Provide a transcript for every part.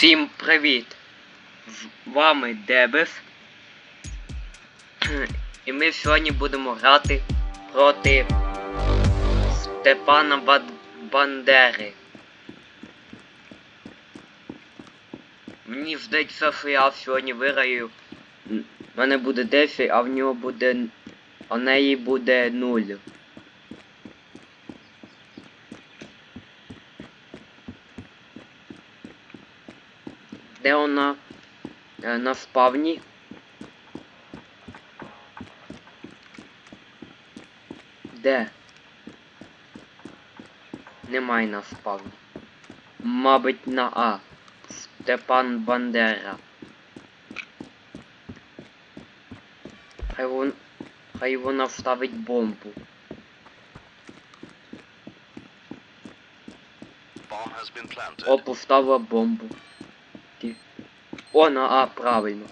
Всім привіт! З вами Дебес. І ми сьогодні будемо грати проти Степана Бад... Бандери. Мені здається, що я сьогодні виграю. У мене буде 10, а в нього буде. А неї буде 0. Де вона е, на спавні? Де? Немає на спавні. Мабуть, на А. Степан Бандера. Хай вон. Хай вона вставить бомбу. О, поставила бомбу. О, на А, правильно.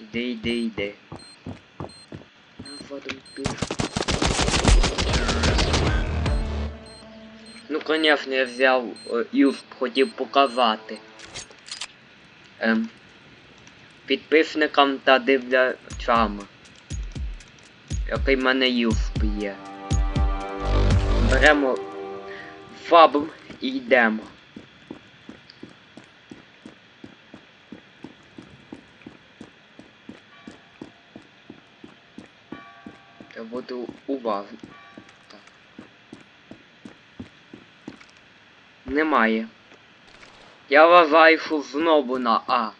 Іди, іди, іди. Наводом пішку. Ну, конечно, я взяв е, юст, хотів показати. Ем, підписникам та дивлячам. Який в мене юст є. Беремо фабм і йдемо. Буду уважний. Так. Немає. Я вважаю, що знову на А.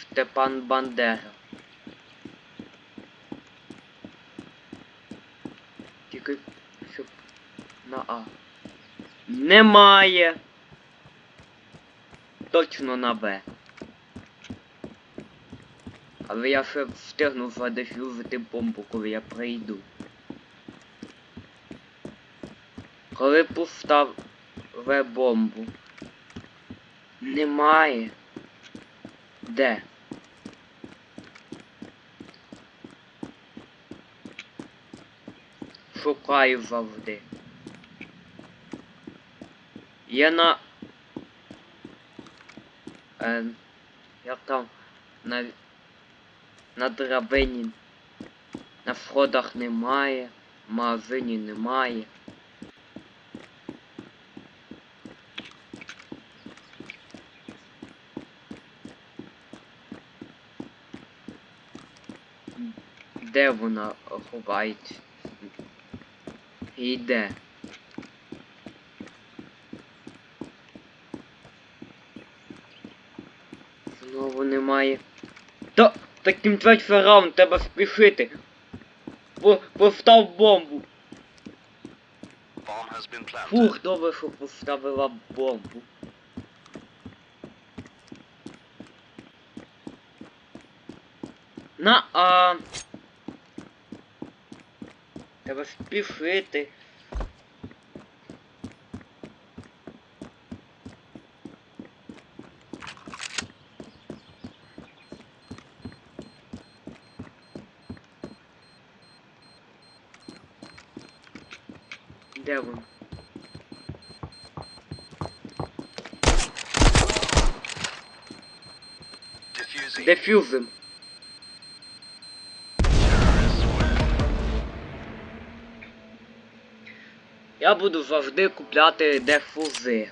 Степан Бандера. Тільки щоб на А. Немає. Точно на Б. Але я ще встигну задефюзити бомбу, коли я прийду. Коли поставив бомбу. Немає. Де? Шукаю завжди. Я на. Е, як там на на драбині на входах немає, в магазині немає. Де вона ховається? І де? Знову немає. Та таким третій раунд треба спішити. По, постав бомбу. Фух, добре, що поставила бомбу. На а. Треба спішити. Де він? Diffusing. Дефюзим. Terrorists win. Я буду завжди купляти дефузи.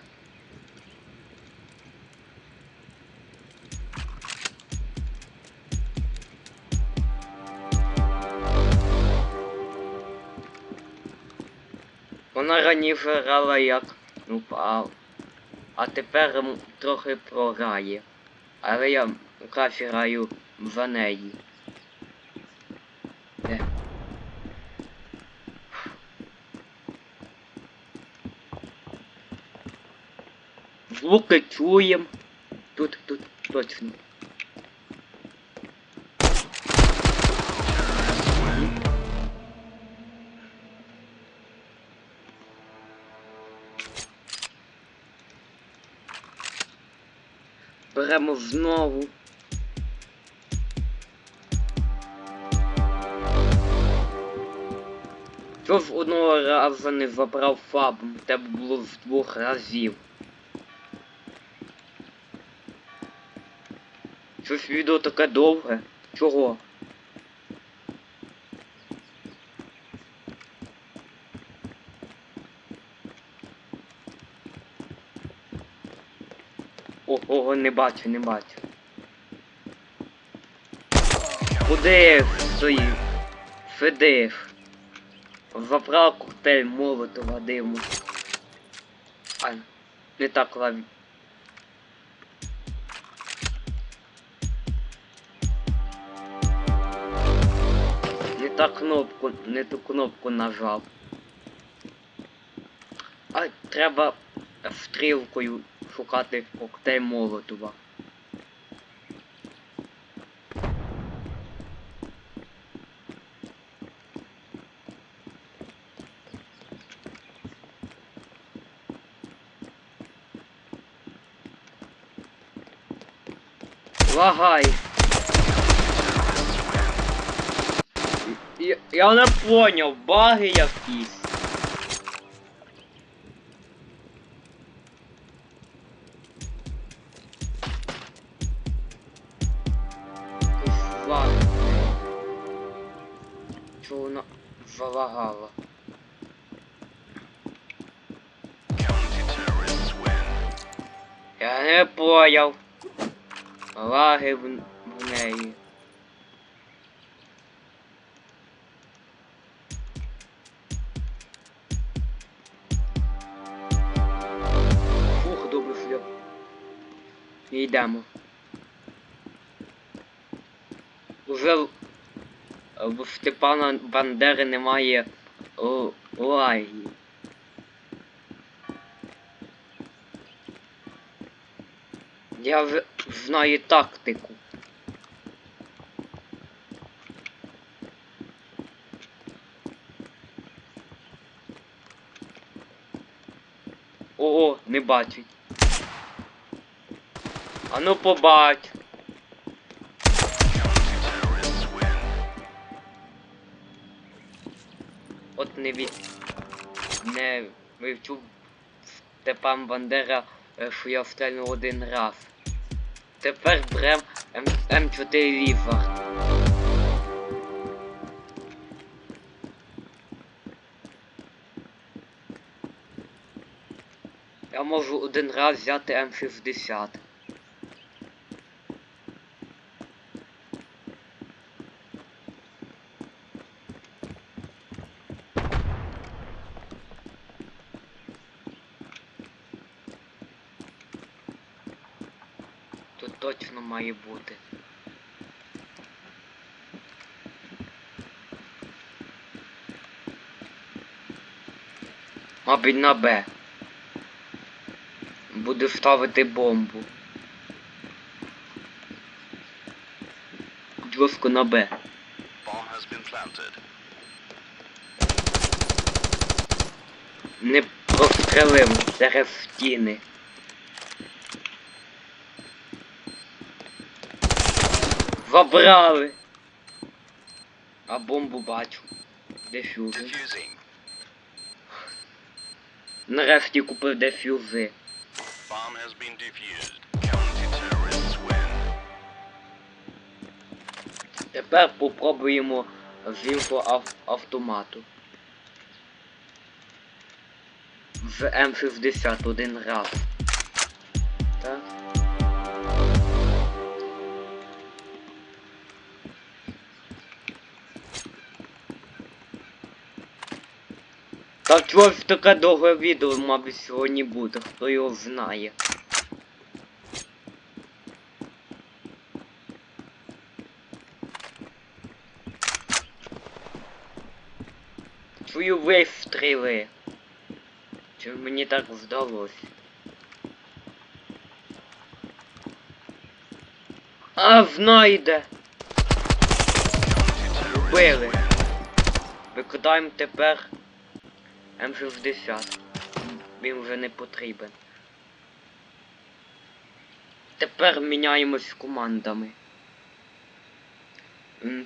Вона раніше грала як ну а, тепер трохи програє. Але я краще граю за неї. Де? Звуки чуєм. Тут, тут, точно. Беремо знову. Чого ж одного разу не забрав фабом? В тебе було з двох разів. Щось відео таке довге? Чого? Ого, не бачу, не бачу. Куди стоїв? Федив. Забрав коктейль молотова диму. А, не так лаві. Не та кнопку, не ту кнопку нажав. А треба стрілкою шукати коктейль молотова. Лагай. Я, не поняв, баги якісь. Чого вона залагала? Я не поняв. Лаги в, в неї. Фух, добре шлях. Йдемо. Уже в- в Степана Бандери немає лаги. Я вже знаю тактику. Ого, не бачить. А ну побач. От не від... Не вивчув Степан Бандера, е, що я стрельнув один раз. Тепер брем М- М4 Ліфард. Я можу один раз взяти М60. Точно має бути. Мабуть на Б. Буду ставити бомбу. Жорстко на Б. Не прострелив через стіни. Забрали. А бомбу бачу. Дефюзи. Нарешті купив дефюзи. Тепер попробуємо з інфоавтомату. З М60 один раз. Так. Та чого ж таке довге відео, мабуть, сьогодні буде, хто його знає. Чую вистріли. Чи мені так здалось? А, знайде! Вбили. Викидаємо тепер М60. Він вже не потрібен. Тепер міняємось командами.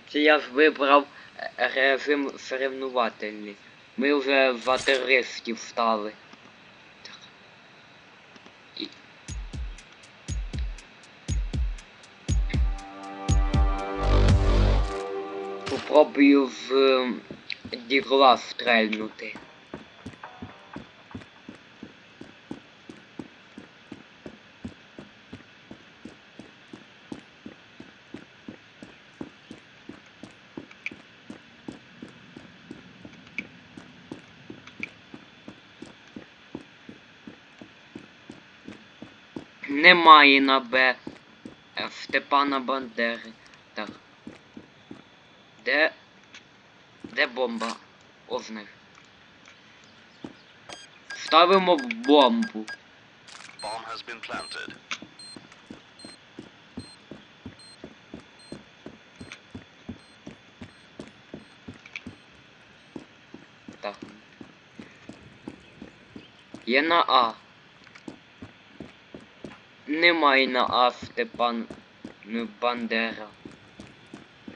Це я ж вибрав е, режим соревнувательний. Ми вже за терористів стали. Попробую в ем, дігла стрельнути. Немає на Б е, Степана Бандери. Так. Де. Де бомба? Озник. Ставимо бомбу. Bomb has been planted. Так. Є на А. Немає на А Степан ну, Бандера.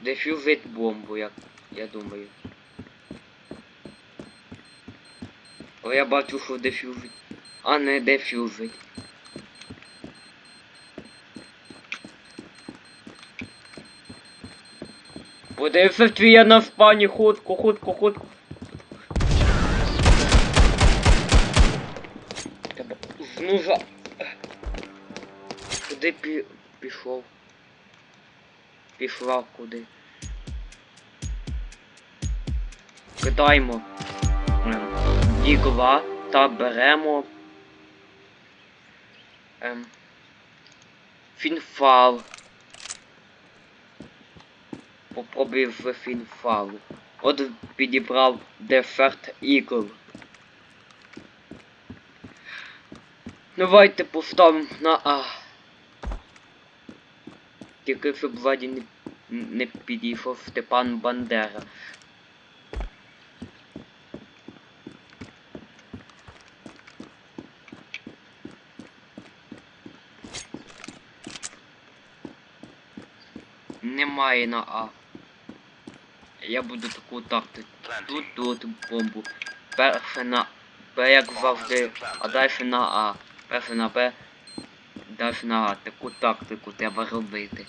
Дефюзить бомбу, як я думаю. О, я бачу, що дефюзить. А не дефюзить. Подивився твій я на спані, хутко, хутко, хутко. Тебе знужа. Куди пі... пішов? Пішла куди? Кидаємо ем, дігла та беремо ем, фінфал. Попробую в фінфалу. От підібрав Деферт Eagle. Давайте поставимо на А. Тільки щоб ззаді не, не підійшов Степан Бандера. Немає на А. Я буду таку тактику. Тут тут бомбу. Перше на Б як завжди, а далі на А. Перше на Б, далі на. Таку тактику треба робити.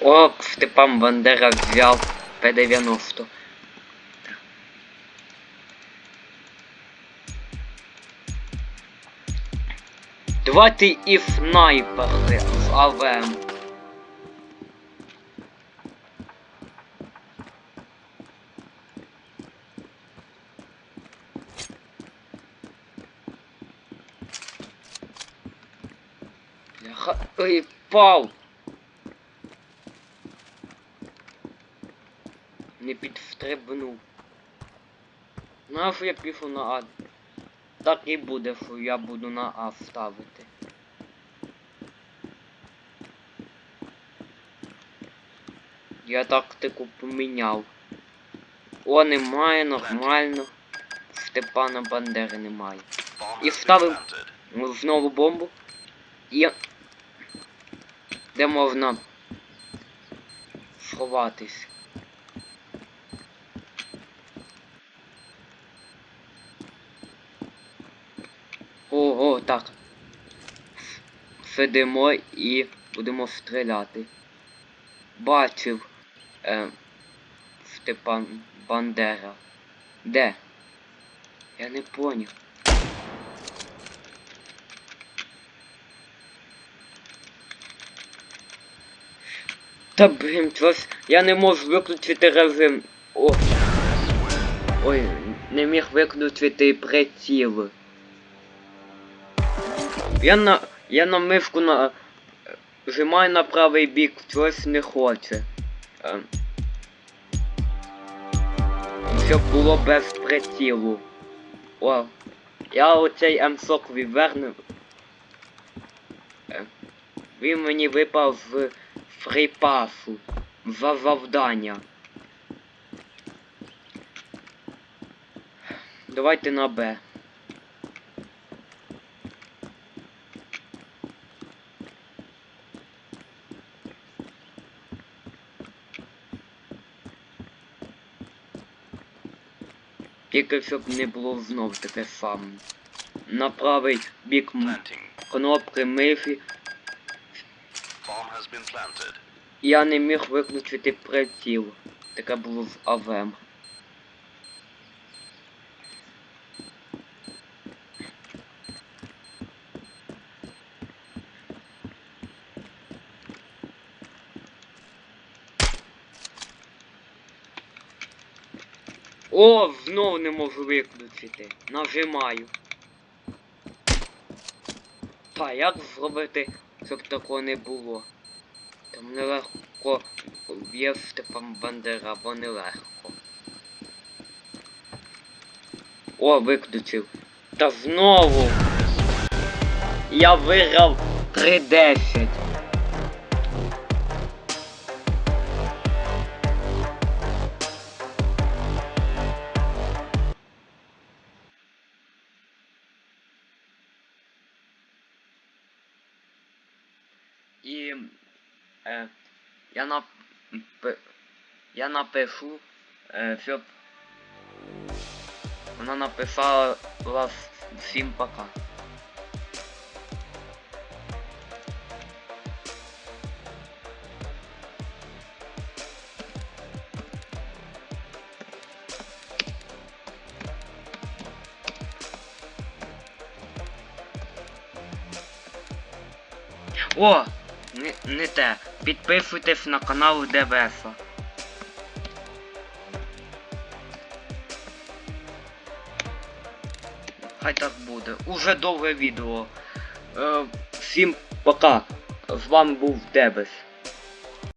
О, Степан Бандера взяв П-90. Давайте і снайперти з АВМ. Бляха... Ой, пау! Не підстрибнув. Нащо я пішов на А? Так і буде, я буду на А ставити. Я тактику поміняв. О, немає, нормально. Степана Бандери немає. І вставив знову бомбу. І... Де можна сховатись. Ого, так. Сидимо і будемо стріляти. Бачив е, Степан Бандера. Де? Я не поняв. Та блін, щось я не можу виключити режим. О. Ой, не міг виключити приціл. Я на... Я на мишку на... Жимаю на правий бік, щось не хоче. Е. Щоб було без прицілу. О. Я оцей М-сок вівернув. Е. Він мені випав з фрипасу. за завдання. Давайте на Б. Тільки щоб не було знов таке саме. На правий бік кнопки миші я не міг виключити приціл. Таке було з АВМ. О, знов не можу виключити. Нажимаю. Та як зробити, щоб такого не було? Там нелегко є Степан Бандера, або нелегко. О, виключив. Та знову! Я виграв 3-10. Я напишу, е, щоб вона написала вас всім пока. О! Не, не те. Підписуйтесь на канал ДВСа. Уже довге відео. Е, всім пока. З вами був Дебес.